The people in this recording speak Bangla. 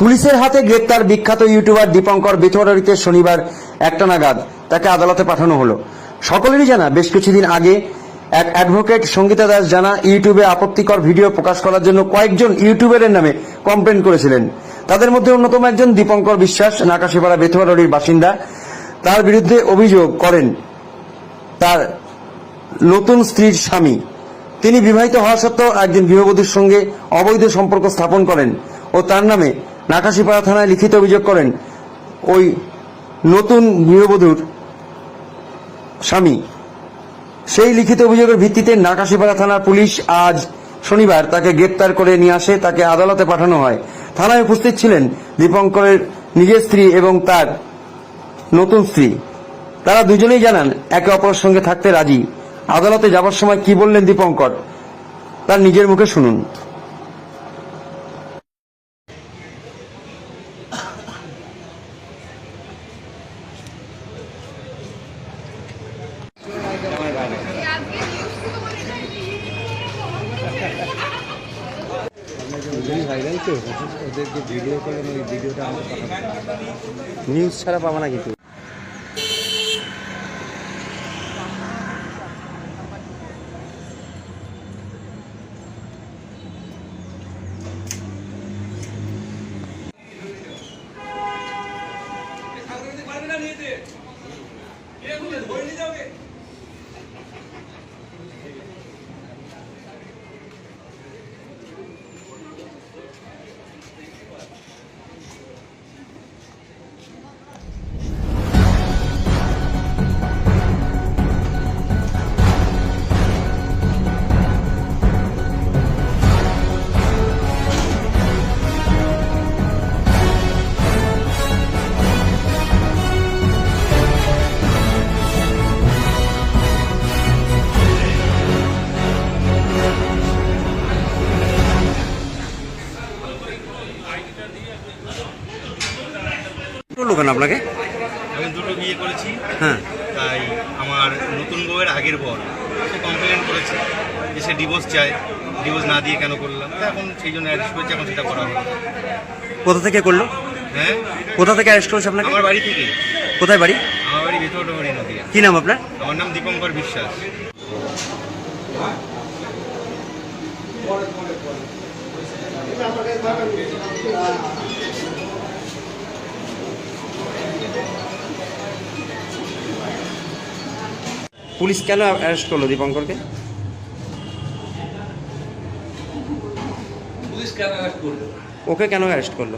পুলিশের হাতে গ্রেপ্তার বিখ্যাত ইউটিউবার দীপঙ্কর বেথুয়ারিতে শনিবার একটা নাগাদ তাকে আদালতে পাঠানো হলো। সকলেরই জানা, বেশ কিছুদিন আগে এক অ্যাডভোকেট সঙ্গীতা দাস জানা ইউটিউবে আপত্তিকর ভিডিও প্রকাশ করার জন্য কয়েকজন ইউটিউবারের নামে কমপ্লেন করেছিলেন। তাদের মধ্যে অন্যতম একজন দীপঙ্কর বিশ্বাস, নাকাশিপাড়া বেথুয়ারির বাসিন্দা। তার বিরুদ্ধে অভিযোগ করেন তার নতুন স্ত্রীর স্বামী। তিনি বিবাহিত হওয়া সত্ত্বেও একজন গৃহবধূর সঙ্গে অবৈধ সম্পর্ক স্থাপন করেন ও তার নামে নাকাশিপাড়া থানায় লিখিত অভিযোগ করেন ওই নতুন গৃহবধূর স্বামী। সেই লিখিত অভিযোগের ভিত্তিতে নাকাশিপাড়া থানার পুলিশ আজ শনিবার তাকে গ্রেপ্তার করে নিয়ে আসে, তাকে আদালতে পাঠানো হয়। থানায় উপস্থিত ছিলেন দীপঙ্করের নিজের স্ত্রী এবং তার নতুন স্ত্রী। তারা দুজনেই জানান, একে অপরের সঙ্গে থাকতে রাজি। আদালতে যাবার সময় কি বললেন দীপঙ্কর, তার নিজের মুখে শুনুন দুজনই ভাইরাল তো ওদের যে ভিডিও ওই ভিডিওটা আমার নিউজ ছাড়া পাবা না কিন্তু কেন আপনাকে? আমি দুটো বিয়ে করেছি। হ্যাঁ। তাই আমার নতুন বউয়ের আগের বর সে কমপ্লেন করেছে যে সে ডিভোর্স চায়। ডিভোর্স না দিয়ে কেন করলাম? তা এখন সেই জন্য অ্যারেস্ট করেছে এখন সেটা করা হলো কোথা থেকে করল? হ্যাঁ? কোথা থেকে অ্যারেস্ট করেছে আপনাকে? আমার বাড়ি থেকে। কোথায় বাড়ি? আমার বাড়ি ভেতরডোবাড়ি নদীয়া। কি নাম আপনার? আমার নাম দীপঙ্কর বিশ্বাস। পুলিশ কেন অ্যারেস্ট করল দীপঙ্করকে? পুলিশ কেন অ্যারেস্ট করল? ওকে কেন অ্যারেস্ট করল?